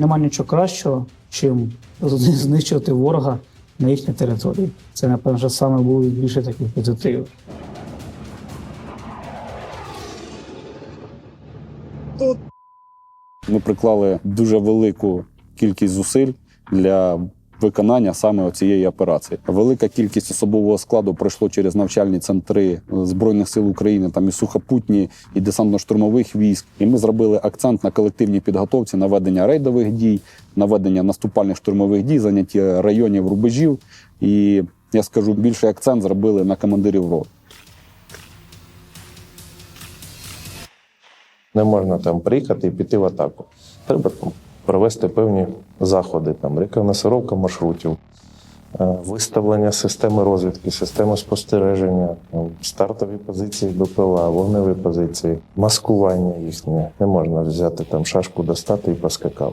Нема нічого кращого, чим знищувати ворога на їхній території. Це, напевно, саме було більше таких позитивів. Ми приклали дуже велику кількість зусиль для виконання саме цієї операції. Велика кількість особового складу пройшло через навчальні центри Збройних сил України, там і сухопутні, і десантно-штурмових військ. І ми зробили акцент на колективній підготовці на ведення рейдових дій, на ведення наступальних штурмових дій, заняття районів рубежів. І я скажу, більший акцент зробили на командирів рот. Не можна там приїхати і піти в атаку. Треба провести певні заходи, там рекогносировка маршрутів, е, виставлення системи розвідки, системи спостереження, там, стартові позиції БПЛА, вогневі позиції, маскування їхнє. Не можна взяти там шашку, достати і поскакав.